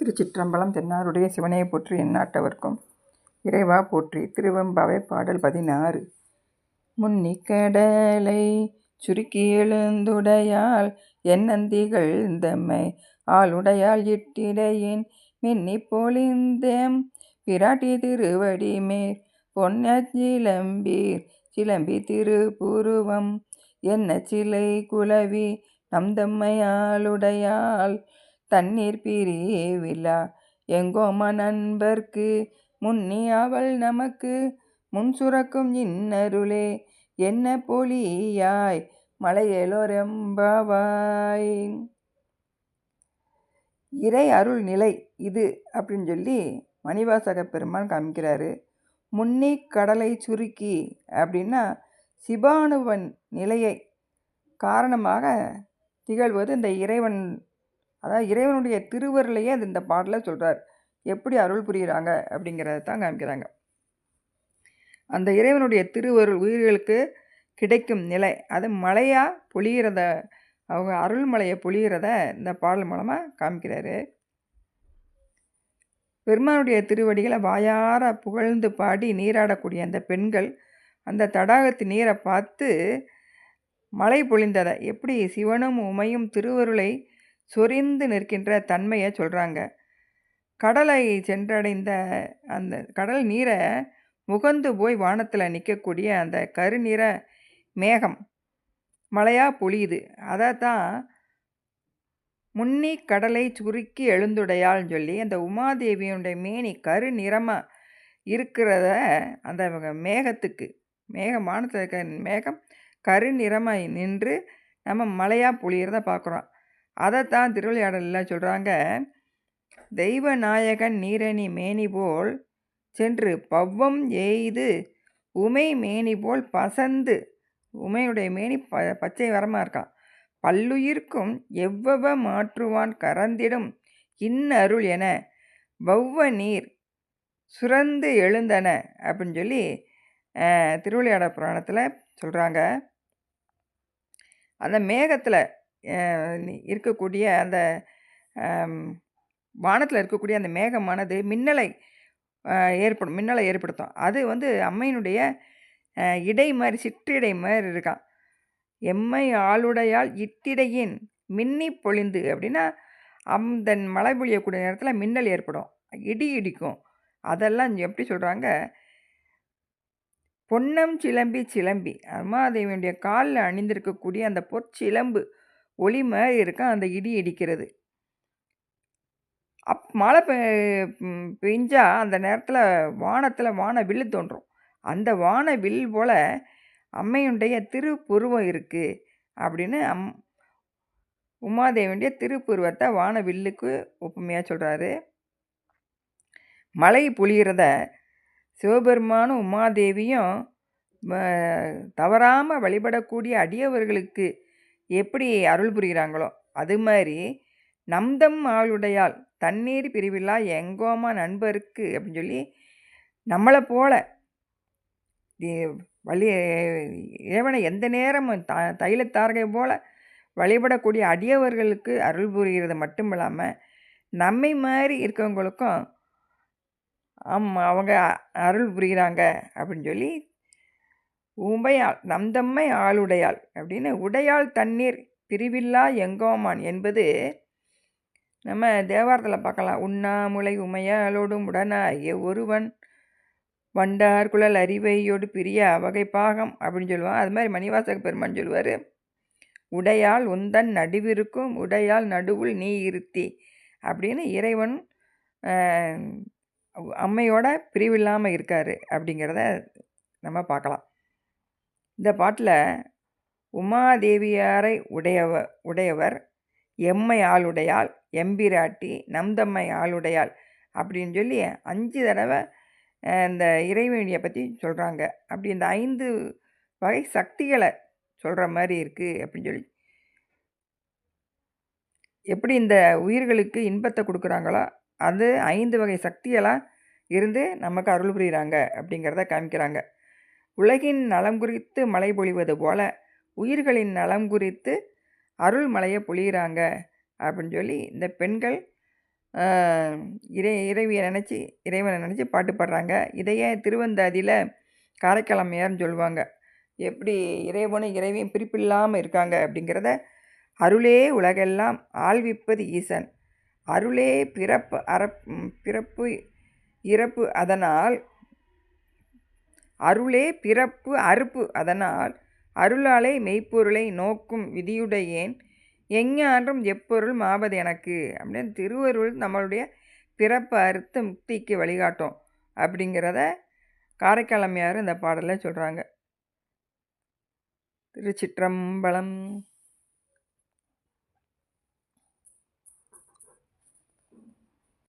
திருச்சிற்றம்பலம் தென்னாருடைய சிவனையை போற்றி எந்நாட்டவர்க்கும். இறைவா போற்றி. திருவெம்பாவை பாடல் பதினாறு. முன்னிக்கடலை சுருக்கி எழுந்துடையால் என்னந்திகள் தம்மை ஆளுடையால் இட்டிடையின் மின்னி பொழிந்தேம். பிராட்டி திருவடி மேற் பொன்ன சிலம்பீர். சிலம்பி திருப்புருவம். என்ன சிலை குலவி. நம் தம்மை ஆளுடையால் தண்ணீர் பிரிவிலா எங்கோம நண்பர்க்கு முன்னி அவள் நமக்கு முன் சுரக்கும் இன்னருளே. என்ன பொலியாய் மலையேலோரெம்பாவாய். இறை அருள் நிலை இது அப்படின்னு சொல்லி மணிவாசக பெருமான் காமிக்கிறாரு. முன்னி கடலை சுருக்கி அப்படின்னா சிபானுவன் நிலையை காரணமாக திகழ்வது இந்த இறைவன் அதாவது இறைவனுடைய திருவருளையே அது இந்த பாடலில் சொல்கிறார் எப்படி அருள் புரிகிறாங்க அப்படிங்கிறத தான் காமிக்கிறாங்க. அந்த இறைவனுடைய திருவருள் உயிர்களுக்கு கிடைக்கும் நிலை அது மழையாக பொழிகிறத அவங்க அருள்மலையை பொழிகிறத இந்த பாடல் மூலமாக காமிக்கிறாரு. பெருமானுடைய திருவடிகளை வாயார புகழ்ந்து பாடி நீராடக்கூடிய அந்த பெண்கள் அந்த தடாகத்து நீரை பார்த்து மழை பொழிந்ததை எப்படி சிவனும் உமையும் திருவருளை சொரிந்து நிற்கின்ற தன்மையை சொல்கிறாங்க கடலை சென்றடைந்த அந்த கடல் நீரை முகந்து போய் வானத்தில் நிற்கக்கூடிய அந்த கருநிற மேகம் மழையாக பொழியுது. அதை தான் முன்னி கடலை சுருக்கி எழுந்துடையாள்னு சொல்லி அந்த உமாதேவியுடைய மேனி கரு நிறமாக இருக்கிறத அந்த மேகத்துக்கு மேகம் இருக்க மேகம் கரு நிறமாக நின்று நம்ம மழையாக பொழியிறத பார்க்குறோம் அதைத்தான் திருவிளையாடலில் சொல்கிறாங்க தெய்வ நாயகன் நீரணி மேனி போல் சென்று பவ்வம் எய்து உமை மேனி போல் பசந்து. உமையுடைய மேனி ப பச்சை வரமாக இருக்கான் பல்லுயிர்க்கும் எவ்வவ மாற்றுவான் கறந்திடும் இன்னருள் என வௌவ நீர் சுரந்து எழுந்தன அப்படின்னு சொல்லி திருவிளையாட புராணத்தில் சொல்கிறாங்க அந்த மேகத்தில் இருக்கக்கூடிய அந்த வானத்தில் இருக்கக்கூடிய அந்த மேகமானது மின்னலை ஏற்படும் மின்னலை ஏற்படுத்தும். அது வந்து அம்மையினுடைய இடை மாதிரி சிற்றிடை மாதிரி இருக்கான் எம்மை ஆளுடையால் இட்டிடையின் மின்னி பொழிந்து அப்படின்னா அந்த மழை பொழியக்கூடிய நேரத்தில் மின்னல் ஏற்படும். இடி இடிக்கும். அதெல்லாம் எப்படி சொல்கிறாங்க பொன்னம் சிலம்பி சிலம்பி. அம்மாதேவியுடைய காலில் அணிந்திருக்கக்கூடிய அந்த பொற்சிலம்பு ஒளி மாதிரி இருக்கும் அந்த இடி இடிக்கிறது. அப் மழை பெ பெஞ்சால் அந்த நேரத்தில் வானத்தில் வான வில்லு தோன்றும். அந்த வான வில் போல் அம்மையுடைய திருப்புருவம் இருக்குது அப்படின்னு அம் உமாதேவியுடைய திருப்புருவத்தை வான வில்லுக்கு ஒப்புமையாக சொல்கிறாரு மழை புளிகிறத சிவபெருமானும் உமாதேவியும் தவறாமல் வழிபடக்கூடிய அடியவர்களுக்கு எப்படி அருள் புரிகிறாங்களோ அது மாதிரி நம்தம் ஆளுடையால் தண்ணீர் பிரிவில்லா எங்கோமா நண்பருக்கு அப்படின்னு சொல்லி நம்மளை போல வழி இறைவனை எந்த நேரமும் த தைலத்தாரகை போல வழிபடக்கூடிய அடியவர்களுக்கு அருள் புரிகிறது மட்டும் இல்லாமல் நம்மை மாதிரி இருக்கவங்களுக்கும் ஆமாம் அவங்க அருள் புரிகிறாங்க அப்படின்னு சொல்லி உமையாள் நம்தம்மை ஆளுடையாள் அப்படின்னு உடையாள் தண்ணீர் பிரிவில்லா எங்கோமான் என்பது நம்ம தேவாரத்தில் பார்க்கலாம். உண்ணாமுலை உமையாளோடும் உடனாகிய ஒருவன் வண்டார் குழல் அறிவையோடு பிரிய வகை பாகம் அப்படின்னு சொல்லுவான் அது மாதிரி மணிவாசக பெருமான் சொல்லுவார். உடையால் உந்தன் நடுவிருக்கும் உடையால் நடுவுள் நீ இருத்தி அப்படின்னு இறைவன் அம்மையோட பிரிவில்லாமல் இருக்கார் அப்படிங்கிறத நம்ம பார்க்கலாம். இந்த பாட்டில் உமாதேவியாரை உடையவ உடையவர் எம்மை ஆளுடையாள் எம்பிராட்டி நம்தம்மை ஆளுடையாள் அப்படின்னு சொல்லி அஞ்சு தடவை இந்த இறைவனியை பற்றி சொல்கிறாங்க அப்படி இந்த ஐந்து வகை சக்திகளை சொல்கிற மாதிரி இருக்குது அப்படின்னு சொல்லி. எப்படி இந்த உயிர்களுக்கு இன்பத்தை கொடுக்குறாங்களோ அது ஐந்து வகை சக்தியெல்லாம் இருந்து நமக்கு அருள் புரிகிறாங்க அப்படிங்கிறத காமிக்கிறாங்க. உலகின் நலம் குறித்து மழை பொழிவது போல உயிர்களின் நலம் குறித்து அருள் மலையை பொழிகிறாங்க அப்படின்னு சொல்லி இந்த பெண்கள் இறை இறைவியை நினச்சி இறைவனை நினச்சி பாட்டு பாடுறாங்க. இதையே திருவந்தாதியில் காரைக்கிழமையார்னு சொல்லுவாங்க. எப்படி இறைவனும் இறைவியும் பிரிப்பில்லாமல் இருக்காங்க அப்படிங்கிறத அருளே உலகெல்லாம் ஆள்விப்பது ஈசன். அருளே பிறப்பு அறப் பிறப்பு இறப்பு அதனால் அருளே பிறப்பு அறுப்பு. அதனால் அருளாலே மெய்ப்பொருளை நோக்கும் விதியுடையேன். எஞ்ஞான்றும் எப்பொருள் மாவது எனக்கு? அப்படின்னு திருவருள் நம்மளுடைய பிறப்பு அறுத்து முக்திக்கு வழிகாட்டும் அப்படிங்கிறத காரைக்காலம்மையார் இந்த பாடலில் சொல்கிறாங்க திருச்சிற்றம்பலம்